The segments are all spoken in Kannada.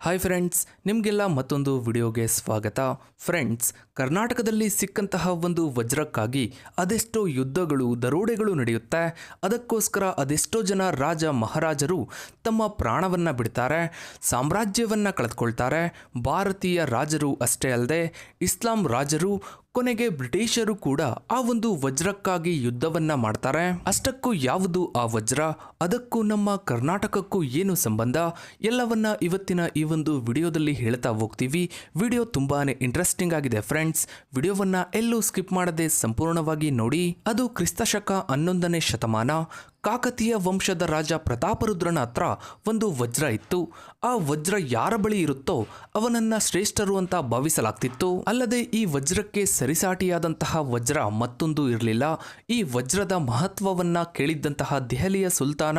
ಹಾಯ್ ಫ್ರೆಂಡ್ಸ್ ನಿಮಗೆಲ್ಲ ಮತ್ತೊಂದು ವಿಡಿಯೋಗೆ ಸ್ವಾಗತ. ಫ್ರೆಂಡ್ಸ್ ಕರ್ನಾಟಕದಲ್ಲಿ ಸಿಕ್ಕಂತಹ ಒಂದು ವಜ್ರಕ್ಕಾಗಿ ಅದೆಷ್ಟೋ ಯುದ್ಧಗಳು, ದರೋಡೆಗಳು ನಡೆಯುತ್ತೆ. ಅದಕ್ಕೋಸ್ಕರ ಅದೆಷ್ಟೋ ಜನ ರಾಜ ಮಹಾರಾಜರು ತಮ್ಮ ಪ್ರಾಣವನ್ನು ಬಿಡ್ತಾರೆ, ಸಾಮ್ರಾಜ್ಯವನ್ನು ಕಳೆದುಕೊಳ್ತಾರೆ. ಭಾರತೀಯ ರಾಜರು ಅಷ್ಟೇ ಅಲ್ಲದೆ, ಇಸ್ಲಾಂ ರಾಜರು ಕೊನೆಗೆ ಬ್ರಿಟಿಷರು ಕೂಡ ಆ ಒಂದು ವಜ್ರಕ್ಕಾಗಿ ಯುದ್ಧವನ್ನ ಮಾಡ್ತಾರೆ. ಅಷ್ಟಕ್ಕೂ ಯಾವುದು ಆ ವಜ್ರ? ಅದಕ್ಕೂ ನಮ್ಮ ಕರ್ನಾಟಕಕ್ಕೂ ಏನು ಸಂಬಂಧ? ಎಲ್ಲವನ್ನ ಇವತ್ತಿನ ಈ ಒಂದು ವಿಡಿಯೋದಲ್ಲಿ ಹೇಳ್ತಾ ಹೋಗ್ತೀವಿ. ವಿಡಿಯೋ ತುಂಬಾನೇ ಇಂಟ್ರೆಸ್ಟಿಂಗ್ ಆಗಿದೆ ಫ್ರೆಂಡ್ಸ್ ವಿಡಿಯೋವನ್ನ ಎಲ್ಲೂ ಸ್ಕಿಪ್ ಮಾಡದೆ ಸಂಪೂರ್ಣವಾಗಿ ನೋಡಿ. ಅದು ಕ್ರಿಸ್ತಶಕ ಹನ್ನೊಂದನೇ ಶತಮಾನ. ಕಾಕತೀಯ ವಂಶದ ರಾಜ ಪ್ರತಾಪರುದ್ರನ ಹತ್ರ ಒಂದು ವಜ್ರ ಇತ್ತು. ಆ ವಜ್ರ ಯಾರ ಬಳಿ ಇರುತ್ತೋ ಅವನನ್ನ ಶ್ರೇಷ್ಠರು ಅಂತ ಭಾವಿಸಲಾಗ್ತಿತ್ತು. ಅಲ್ಲದೆ ಈ ವಜ್ರಕ್ಕೆ ಸರಿಸಾಟಿಯಾದಂತಹ ವಜ್ರ ಮತ್ತೊಂದು ಇರಲಿಲ್ಲ. ಈ ವಜ್ರದ ಮಹತ್ವವನ್ನ ಕೇಳಿದ್ದಂತಹ ದೆಹಲಿಯ ಸುಲ್ತಾನ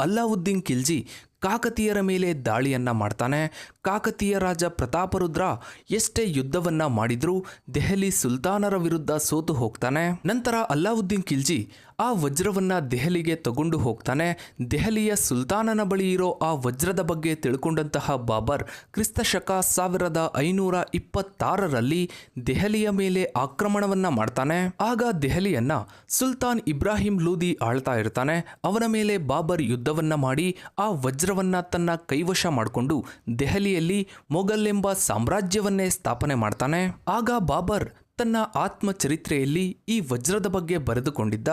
ಅಲ್ಲಾವುದ್ದೀನ್ ಖಿಲ್ಜಿ ಕಾಕತೀಯರ ಮೇಲೆ ದಾಳಿಯನ್ನ ಮಾಡ್ತಾನೆ. ಕಾಕತೀಯ ರಾಜ ಪ್ರತಾಪರುದ್ರ ಎಷ್ಟೇ ಯುದ್ಧವನ್ನ ಮಾಡಿದ್ರೂ ದೆಹಲಿ ಸುಲ್ತಾನರ ವಿರುದ್ಧ ಸೋತು ಹೋಗ್ತಾನೆ. ನಂತರ ಅಲ್ಲಾವುದ್ದೀನ್ ಖಿಲ್ಜಿ ಆ ವಜ್ರವನ್ನ ದೆಹಲಿಗೆ ತಗೊಂಡು ಹೋಗ್ತಾನೆ. ದೆಹಲಿಯ ಸುಲ್ತಾನನ ಬಳಿ ಇರೋ ಆ ವಜ್ರದ ಬಗ್ಗೆ ತಿಳ್ಕೊಂಡಂತಹ ಬಾಬರ್ ಕ್ರಿಸ್ತಶಕ ಸಾವಿರದ ಐನೂರ ಇಪ್ಪತ್ತಾರರಲ್ಲಿ ದೆಹಲಿಯ ಮೇಲೆ ಆಕ್ರಮಣವನ್ನ ಮಾಡ್ತಾನೆ. ಆಗ ದೆಹಲಿಯನ್ನ ಸುಲ್ತಾನ್ ಇಬ್ರಾಹಿಂ ಲೂದಿ ಆಳ್ತಾ ಇರ್ತಾನೆ. ಅವನ ಮೇಲೆ ಬಾಬರ್ ಯುದ್ಧವನ್ನ ಮಾಡಿ ಆ ವಜ್ರವನ್ನ ತನ್ನ ಕೈವಶ ಮಾಡಿಕೊಂಡು ದೆಹಲಿಯಲ್ಲಿ ಮೊಘಲ್ ಎಂಬ ಸಾಮ್ರಾಜ್ಯವನ್ನೇ ಸ್ಥಾಪನೆ ಮಾಡ್ತಾನೆ. ಆಗ ಬಾಬರ್ ತನ್ನ ಆತ್ಮಚರಿತ್ರೆಯಲ್ಲಿ ಈ ವಜ್ರದ ಬಗ್ಗೆ ಬರೆದುಕೊಂಡಿದ್ದ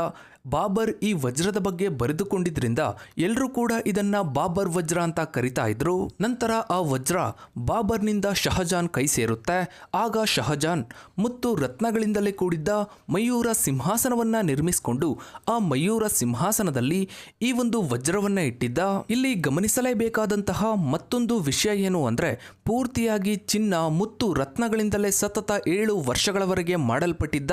ಬಾಬರ್ ಈ ವಜ್ರದ ಬಗ್ಗೆ ಬರೆದುಕೊಂಡಿದ್ರಿಂದ ಎಲ್ಲರೂ ಕೂಡ ಇದನ್ನ ಬಾಬರ್ ವಜ್ರ ಅಂತ ಕರಿತಾ ಇದ್ರು. ನಂತರ ಆ ವಜ್ರ ಬಾಬರ್ನಿಂದ ಶಹಜಾನ್ ಕೈ ಸೇರುತ್ತೆ. ಆಗ ಶಹಜಾನ್ ಮುತ್ತು ರತ್ನಗಳಿಂದಲೇ ಕೂಡಿದ್ದ ಮಯೂರ ಸಿಂಹಾಸನವನ್ನ ನಿರ್ಮಿಸಿಕೊಂಡು ಆ ಮಯೂರ ಸಿಂಹಾಸನದಲ್ಲಿ ಈ ಒಂದು ವಜ್ರವನ್ನ ಇಟ್ಟಿದ್ದ. ಇಲ್ಲಿ ಗಮನಿಸಲೇಬೇಕಾದಂತಹ ಮತ್ತೊಂದು ವಿಷಯ ಏನು ಅಂದ್ರೆ ಪೂರ್ತಿಯಾಗಿ ಚಿನ್ನ ಮುತ್ತು ರತ್ನಗಳಿಂದಲೇ ಸತತ ಏಳು ವರ್ಷಗಳವರೆಗೆ ಮಾಡಲ್ಪಟ್ಟಿದ್ದ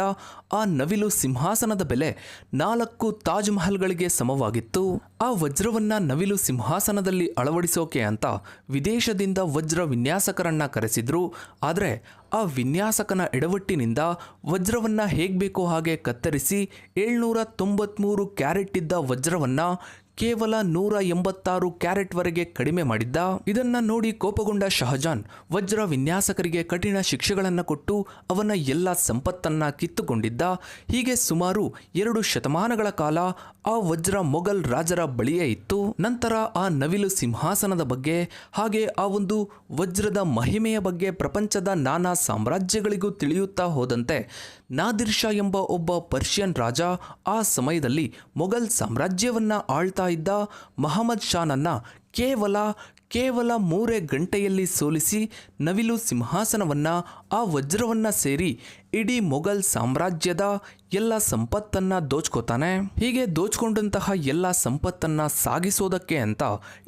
ಆ ನವಿಲು ಸಿಂಹಾಸನದ ಬೆಲೆ ನಾಲ್ಕು ತಾಜ್ ಮಹಲ್ಗಳಿಗೆ ಸಮವಾಗಿತ್ತು. ಆ ವಜ್ರವನ್ನ ನವಿಲು ಸಿಂಹಾಸನದಲ್ಲಿ ಅಳವಡಿಸೋಕೆ ಅಂತ ವಿದೇಶದಿಂದ ವಜ್ರ ವಿನ್ಯಾಸಕರನ್ನ ಕರೆಸಿದ್ರು. ಆದರೆ ಆ ವಿನ್ಯಾಸಕನ ಎಡವಟ್ಟಿನಿಂದ ವಜ್ರವನ್ನ ಹೇಗ್ ಬೇಕೋ ಹಾಗೆ ಕತ್ತರಿಸಿ ಏಳ್ನೂರ ತೊಂಬತ್ಮೂರು ಕ್ಯಾರೆಟ್ ಇದ್ದ ವಜ್ರವನ್ನ ಕೇವಲ ನೂರ ಎಂಬತ್ತಾರು ಕ್ಯಾರೆಟ್ವರೆಗೆ ಕಡಿಮೆ ಮಾಡಿದ್ದ. ಇದನ್ನ ನೋಡಿ ಕೋಪಗೊಂಡ ಶಹಜಾನ್ ವಜ್ರ ವಿನ್ಯಾಸಕರಿಗೆ ಕಠಿಣ ಶಿಕ್ಷೆಗಳನ್ನು ಕೊಟ್ಟು ಅವನ ಎಲ್ಲ ಸಂಪತ್ತನ್ನ ಕಿತ್ತುಕೊಂಡಿದ್ದ. ಹೀಗೆ ಸುಮಾರು ಎರಡು ಶತಮಾನಗಳ ಕಾಲ ಆ ವಜ್ರ ಮೊಘಲ್ ರಾಜರ ಬಳಿಯೇ ಇತ್ತು. ನಂತರ ಆ ನವಿಲು ಸಿಂಹಾಸನದ ಬಗ್ಗೆ, ಹಾಗೆ ಆ ಒಂದು ವಜ್ರದ ಮಹಿಮೆಯ ಬಗ್ಗೆ ಪ್ರಪಂಚದ ನಾನಾ ಸಾಮ್ರಾಜ್ಯಗಳಿಗೂ ತಿಳಿಯುತ್ತಾ ಹೋದಂತೆ, ನಾದಿರ್ ಶಾ ಎಂಬ ಒಬ್ಬ ಪರ್ಷಿಯನ್ ರಾಜ ಆ ಸಮಯದಲ್ಲಿ ಮೊಘಲ್ ಸಾಮ್ರಾಜ್ಯವನ್ನು ಆಳ್ತಾ ಇದ್ದ ಮಹಮ್ಮದ್ ಶಾನನ್ನು ಕೇವಲ ಕೇವಲ ಮೂರೇ ಗಂಟೆಯಲ್ಲಿ ಸೋಲಿಸಿ ನವಿಲು ಸಿಂಹಾಸನವನ್ನು, ಆ ವಜ್ರವನ್ನು ಸೇರಿ ಇಡೀ ಮೊಘಲ್ ಸಾಮ್ರಾಜ್ಯದ ಎಲ್ಲ ಸಂಪತ್ತನ್ನ ದೋಚ್ಕೋತಾನೆ. ಹೀಗೆ ದೋಚ್ಕೊಂಡಂತಹ ಎಲ್ಲ ಸಂಪತ್ತನ್ನ ಸಾಗಿಸೋದಕ್ಕೆ ಅಂತ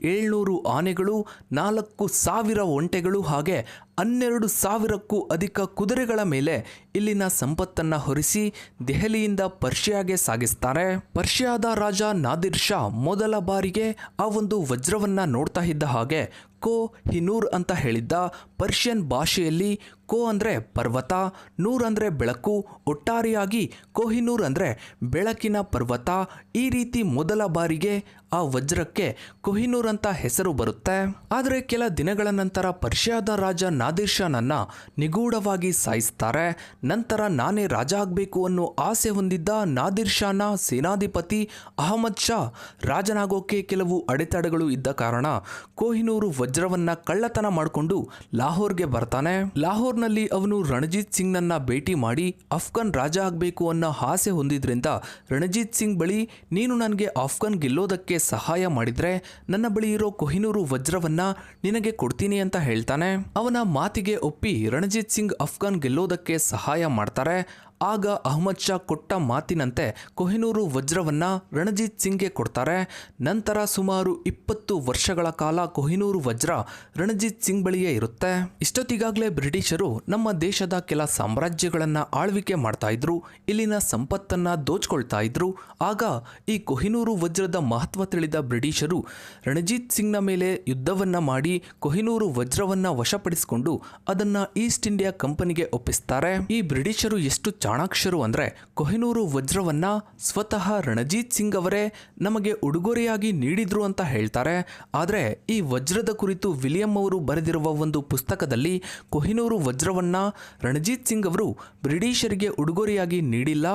ಏಳ್ನೂರು ಆನೆಗಳು, ನಾಲ್ಕು ಸಾವಿರ ಒಂಟೆಗಳು ಹಾಗೆ ಹನ್ನೆರಡು ಸಾವಿರಕ್ಕೂ ಅಧಿಕ ಕುದುರೆಗಳ ಮೇಲೆ ಇಲ್ಲಿನ ಸಂಪತ್ತನ್ನ ಹೊರಿಸಿ ದೆಹಲಿಯಿಂದ ಪರ್ಷಿಯಾಗೆ ಸಾಗಿಸ್ತಾರೆ. ಪರ್ಷಿಯಾದ ರಾಜ ನಾದಿರ್ ಶಾ ಮೊದಲ ಬಾರಿಗೆ ಆ ಒಂದು ವಜ್ರವನ್ನ ನೋಡ್ತಾ ಇದ್ದ ಹಾಗೆ ಕೋ ಹಿನೂರ್ ಅಂತ ಹೇಳಿದ್ದ ಪರ್ಷಿಯನ್ ಭಾಷೆಯಲ್ಲಿ ಕೋ ಅಂದರೆ ಪರ್ವತ, ನೂರ್ ಅಂದರೆ ಬೆಳಕು, ಒಟ್ಟಾರೆಯಾಗಿ ಕೋಹಿನೂರ್ ಅಂದರೆ ಬೆಳಕಿನ ಪರ್ವತ. ಈ ರೀತಿ ಮೊದಲ ಬಾರಿಗೆ ಆ ವಜ್ರಕ್ಕೆ ಕೊಹಿನೂರ್ ಅಂತ ಹೆಸರು ಬರುತ್ತೆ. ಆದರೆ ಕೆಲ ದಿನಗಳ ನಂತರ ಪರ್ಷಿಯಾದ ರಾಜ ನಾದಿರ್ ಶಾನನ್ನ ನಿಗೂಢವಾಗಿ ಸಾಯಿಸ್ತಾರೆ. ನಂತರ ನಾನೇ ರಾಜ ಆಗಬೇಕು ಅನ್ನೋ ಆಸೆ ಹೊಂದಿದ್ದ ನಾದಿರ್ ಶಾನ ಸೇನಾಧಿಪತಿ ಅಹಮದ್ ಶಾ ರಾಜನಾಗೋಕೆ ಕೆಲವು ಅಡೆತಡೆಗಳು ಇದ್ದ ಕಾರಣ ಕೋಹಿನೂರು ವಜ್ರವನ್ನ ಕಳ್ಳತನ ಮಾಡಿಕೊಂಡು ಲಾಹೋರ್ಗೆ ಬರ್ತಾನೆ. ಲಾಹೋರ್ನಲ್ಲಿ ಅವನು ರಣಜಿತ್ ಸಿಂಗ್ನನ್ನ ಭೇಟಿ ಮಾಡಿ ಅಫ್ಘಾನ್ ರಾಜ ಆಗಬೇಕು ಅನ್ನೋ ಆಸೆ ಹೊಂದಿದ್ರಿಂದ ರಣಜಿತ್ ಸಿಂಗ್ ಬಳಿ ನೀನು ನನಗೆ ಅಫ್ಘಾನ್ ಗೆಲ್ಲೋದಕ್ಕೆ ಸಹಾಯ ಮಾಡಿದ್ರೆ ನನ್ನ ಬಳಿ ಇರೋ ಕೊಹಿನೂರು ವಜ್ರವನ್ನ ನಿನಗೆ ಕೊಡ್ತೀನಿ ಅಂತ ಹೇಳ್ತಾನೆ. ಅವನ ಮಾತಿಗೆ ಒಪ್ಪಿ ರಣಜಿತ್ ಸಿಂಗ್ ಅಫ್ಘಾನ್ ಗೆಲ್ಲೋದಕ್ಕೆ ಸಹಾಯ ಮಾಡ್ತಾರೆ. ಆಗ ಅಹಮದ್ ಶಾ ಕೊಟ್ಟ ಮಾತಿನಂತೆ ಕೊಹಿನೂರು ವಜ್ರವನ್ನ ರಣಜಿತ್ ಸಿಂಗ್ಗೆ ಕೊಡ್ತಾರೆ. ನಂತರ ಸುಮಾರು ಇಪ್ಪತ್ತು ವರ್ಷಗಳ ಕಾಲ ಕೊಹಿನೂರು ವಜ್ರ ರಣಜಿತ್ ಸಿಂಗ್ ಬಳಿಯೇ ಇರುತ್ತೆ. ಇಷ್ಟೊತ್ತಿಗಾಗಲೇ ಬ್ರಿಟಿಷರು ನಮ್ಮ ದೇಶದ ಕೆಲ ಸಾಮ್ರಾಜ್ಯಗಳನ್ನ ಆಳ್ವಿಕೆ ಮಾಡ್ತಾ ಇದ್ರು, ಇಲ್ಲಿನ ಸಂಪತ್ತನ್ನ ದೋಚ್ಕೊಳ್ತಾ ಇದ್ರು. ಆಗ ಈ ಕೊಹಿನೂರು ವಜ್ರದ ಮಹತ್ವ ತಿಳಿದ ಬ್ರಿಟಿಷರು ರಣಜಿತ್ ಸಿಂಗ್ನ ಮೇಲೆ ಯುದ್ಧವನ್ನ ಮಾಡಿ ಕೊಹಿನೂರು ವಜ್ರವನ್ನ ವಶಪಡಿಸಿಕೊಂಡು ಅದನ್ನ ಈಸ್ಟ್ ಇಂಡಿಯಾ ಕಂಪನಿಗೆ ಒಪ್ಪಿಸ್ತಾರೆ. ಈ ಬ್ರಿಟಿಷರು ಎಷ್ಟು ಚಾಣಾಕ್ಷರು ಅಂದರೆ ಕೊಹಿನೂರು ವಜ್ರವನ್ನ ಸ್ವತಃ ರಣಜೀತ್ ಸಿಂಗ್ ಅವರೇ ನಮಗೆ ಉಡುಗೊರೆಯಾಗಿ ನೀಡಿದ್ರು ಅಂತ ಹೇಳ್ತಾರೆ. ಆದರೆ ಈ ವಜ್ರದ ಕುರಿತು ವಿಲಿಯಂ ಅವರು ಬರೆದಿರುವ ಒಂದು ಪುಸ್ತಕದಲ್ಲಿ ಕೊಹಿನೂರು ವಜ್ರವನ್ನ ರಣಜೀತ್ ಸಿಂಗ್ ಅವರು ಬ್ರಿಟಿಷರಿಗೆ ಉಡುಗೊರೆಯಾಗಿ ನೀಡಿಲ್ಲ.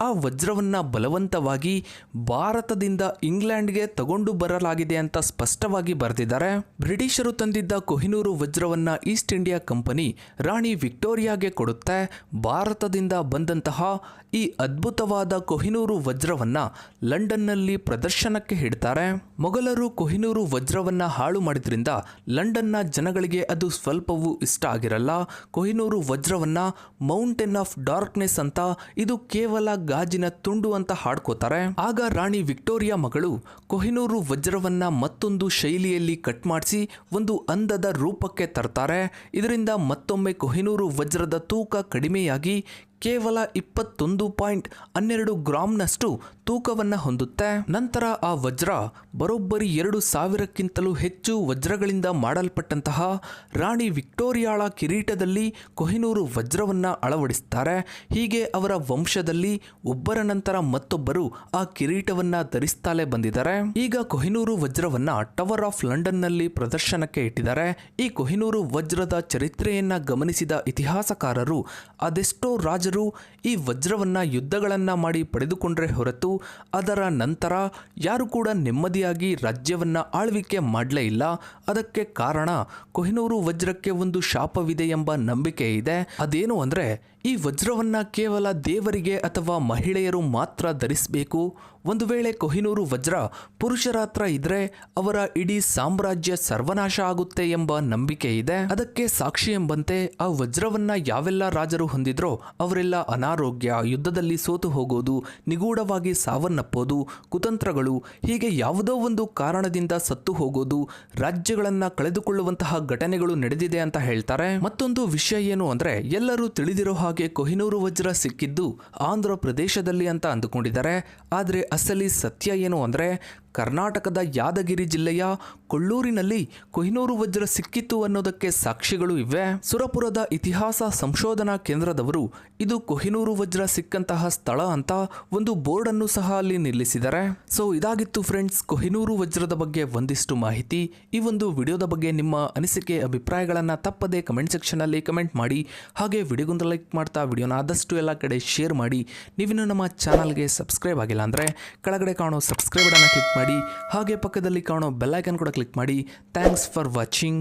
ಆ ವಜ್ರವನ್ನು ಬಲವಂತವಾಗಿ ಭಾರತದಿಂದ ಇಂಗ್ಲೆಂಡ್ಗೆ ತಗೊಂಡು ಬರಲಾಗಿದೆ ಅಂತ ಸ್ಪಷ್ಟವಾಗಿ ಬರೆದಿದ್ದಾರೆ. ಬ್ರಿಟಿಷರು ತಂದಿದ್ದ ಕೊಹಿನೂರು ವಜ್ರವನ್ನು ಈಸ್ಟ್ ಇಂಡಿಯಾ ಕಂಪನಿ ರಾಣಿ ವಿಕ್ಟೋರಿಯಾಗೆ ಕೊಡುತ್ತೆ. ಭಾರತದಿಂದ ಬಂದಂತಹ ಈ ಅದ್ಭುತವಾದ ಕೊಹಿನೂರು ವಜ್ರವನ್ನ ಲಂಡನ್ನಲ್ಲಿ ಪ್ರದರ್ಶನಕ್ಕೆ ಹಿಡ್ತಾರೆ. ಮೊಘಲರು ಕೊಹಿನೂರು ವಜ್ರವನ್ನ ಹಾಳು ಮಾಡಿದ್ರಿಂದ ಲಂಡನ್ನ ಜನಗಳಿಗೆ ಅದು ಸ್ವಲ್ಪವೂ ಇಷ್ಟ ಆಗಿರಲ್ಲ. ಕೊಹಿನೂರು ವಜ್ರವನ್ನ ಮೌಂಟೇನ್ ಆಫ್ ಡಾರ್ಕ್ನೆಸ್ ಅಂತ ಇದು ಕೇವಲ ಗಾಜಿನ ತುಂಡು ಅಂತ ಹಾಡ್ಕೋತಾರೆ. ಆಗ ರಾಣಿ ವಿಕ್ಟೋರಿಯಾ ಮಗಳು ಕೊಹಿನೂರು ವಜ್ರವನ್ನ ಮತ್ತೊಂದು ಶೈಲಿಯಲ್ಲಿ ಕಟ್ ಮಾಡಿಸಿ ಒಂದು ಅಂದದ ರೂಪಕ್ಕೆ ತರ್ತಾರೆ. ಇದರಿಂದ ಮತ್ತೊಮ್ಮೆ ಕೊಹಿನೂರು ವಜ್ರದ ತೂಕ ಕಡಿಮೆಯಾಗಿ ಕೇವಲ ಇಪ್ಪತ್ತೊಂದು ಪಾಯಿಂಟ್ ಹನ್ನೆರಡು ಗ್ರಾಂನಷ್ಟು ತೂಕವನ್ನು ಹೊಂದುತ್ತೆ. ನಂತರ ಆ ವಜ್ರ ಬರೋಬ್ಬರಿ ಎರಡು ಸಾವಿರಕ್ಕಿಂತಲೂ ಹೆಚ್ಚು ವಜ್ರಗಳಿಂದ ಮಾಡಲ್ಪಟ್ಟಂತಹ ರಾಣಿ ವಿಕ್ಟೋರಿಯಾಳ ಕಿರೀಟದಲ್ಲಿ ಕೊಹಿನೂರು ವಜ್ರವನ್ನು ಅಳವಡಿಸ್ತಾರೆ. ಹೀಗೆ ಅವರ ವಂಶದಲ್ಲಿ ಒಬ್ಬರ ನಂತರ ಮತ್ತೊಬ್ಬರು ಆ ಕಿರೀಟವನ್ನು ಧರಿಸ್ತಾಲೆ ಬಂದಿದ್ದಾರೆ. ಈಗ ಕೊಹಿನೂರು ವಜ್ರವನ್ನು ಟವರ್ ಆಫ್ ಲಂಡನ್ನಲ್ಲಿ ಪ್ರದರ್ಶನಕ್ಕೆ ಇಟ್ಟಿದ್ದಾರೆ. ಈ ಕೊಹಿನೂರು ವಜ್ರದ ಚರಿತ್ರೆಯನ್ನು ಗಮನಿಸಿದ ಇತಿಹಾಸಕಾರರು ಅದೆಷ್ಟೋ ರಾಜರು ಈ ವಜ್ರವನ್ನ ಯುದ್ಧಗಳನ್ನ ಮಾಡಿ ಪಡೆದುಕೊಂಡ್ರೆ ಹೊರತು ಅದರ ನಂತರ ಯಾರು ಕೂಡ ನೆಮ್ಮದಿಯಾಗಿ ರಾಜ್ಯವನ್ನ ಆಳ್ವಿಕೆ ಮಾಡಲೇ ಇಲ್ಲ. ಅದಕ್ಕೆ ಕಾರಣ ಕೊಹಿನೂರು ವಜ್ರಕ್ಕೆ ಒಂದು ಶಾಪವಿದೆ ಎಂಬ ನಂಬಿಕೆ ಇದೆ. ಅದೇನು ಅಂದ್ರೆ ಈ ವಜ್ರವನ್ನ ಕೇವಲ ದೇವರಿಗೆ ಅಥವಾ ಮಹಿಳೆಯರು ಮಾತ್ರ ಧರಿಸಬೇಕು. ಒಂದು ವೇಳೆ ಕೊಹಿನೂರು ವಜ್ರ ಪುರುಷರ ಹತ್ರ ಇದ್ರೆ ಅವರ ಇಡೀ ಸಾಮ್ರಾಜ್ಯ ಸರ್ವನಾಶ ಆಗುತ್ತೆ ಎಂಬ ನಂಬಿಕೆ ಇದೆ. ಅದಕ್ಕೆ ಸಾಕ್ಷಿ ಎಂಬಂತೆ ಆ ವಜ್ರವನ್ನ ಯಾವೆಲ್ಲ ರಾಜರು ಹೊಂದಿದ್ರೋ ಅವರೆಲ್ಲ ಅನಾರೋಗ್ಯ, ಯುದ್ಧದಲ್ಲಿ ಸೋತು ಹೋಗೋದು, ನಿಗೂಢವಾಗಿ ಸಾವನ್ನಪ್ಪೋದು, ಕುತಂತ್ರಗಳು, ಹೀಗೆ ಯಾವುದೋ ಒಂದು ಕಾರಣದಿಂದ ಸತ್ತು ಹೋಗೋದು, ರಾಜ್ಯಗಳನ್ನು ಕಳೆದುಕೊಳ್ಳುವಂತಹ ಘಟನೆಗಳು ನಡೆದಿದೆ ಅಂತ ಹೇಳ್ತಾರೆ. ಮತ್ತೊಂದು ವಿಷಯ ಏನು ಅಂದರೆ, ಎಲ್ಲರೂ ತಿಳಿದಿರೋ ಹಾಗೆ ಕೊಹಿನೂರು ವಜ್ರ ಸಿಕ್ಕಿದ್ದು ಆಂಧ್ರ ಪ್ರದೇಶದಲ್ಲಿ ಅಂತ ಅಂದುಕೊಂಡಿದ್ದಾರೆ. ಆದರೆ ಅಸಲಿ ಸತ್ಯ ಏನು ಅಂದ್ರೆ ಕರ್ನಾಟಕದ ಯಾದಗಿರಿ ಜಿಲ್ಲೆಯ ಕೊಳ್ಳೂರಿನಲ್ಲಿ ಕೊಹಿನೂರು ವಜ್ರ ಸಿಕ್ಕಿತ್ತು ಅನ್ನೋದಕ್ಕೆ ಸಾಕ್ಷಿಗಳು ಇವೆ. ಸುರಪುರದ ಇತಿಹಾಸ ಸಂಶೋಧನಾ ಕೇಂದ್ರದವರು ಇದು ಕೊಹಿನೂರು ವಜ್ರ ಸಿಕ್ಕಂತಹ ಸ್ಥಳ ಅಂತ ಒಂದು ಬೋರ್ಡ್ ಅನ್ನು ಸಹ ಅಲ್ಲಿ ನಿಲ್ಲಿಸಿದ್ದಾರೆ. ಸೊ ಇದಾಗಿತ್ತು ಫ್ರೆಂಡ್ಸ್ ಕೊಹಿನೂರು ವಜ್ರದ ಬಗ್ಗೆ ಒಂದಿಷ್ಟು ಮಾಹಿತಿ. ಈ ಒಂದು ವಿಡಿಯೋದ ಬಗ್ಗೆ ನಿಮ್ಮ ಅನಿಸಿಕೆ, ಅಭಿಪ್ರಾಯಗಳನ್ನು ತಪ್ಪದೆ ಕಮೆಂಟ್ ಸೆಕ್ಷನ್ ಅಲ್ಲಿ ಕಮೆಂಟ್ ಮಾಡಿ. ಹಾಗೆ ವಿಡಿಯೋಗೊಂದು ಲೈಕ್ ಮಾಡ್ತಾ ವಿಡಿಯೋನ ಆದಷ್ಟು ಎಲ್ಲ ಕಡೆ ಶೇರ್ ಮಾಡಿ. ನೀವಿನ್ನೂ ನಮ್ಮ ಚಾನಲ್ಗೆ ಸಬ್ಸ್ಕ್ರೈಬ್ ಆಗಿಲ್ಲ ಅಂದರೆ ಕೆಳಗಡೆ ಕಾಣೋ ಸಬ್ಸ್ಕ್ರೈಬ್ ಕ್ಲಿಕ್ ಮಾಡಿ ಹಾಗೆ ಪಕ್ಕದಲ್ಲಿ ಕಾಣೋ ಬೆಲ್ಲೈಕನ್ ಕೂಡ ಕ್ಲಿಕ್ ಮಾಡಿ. Thanks for watching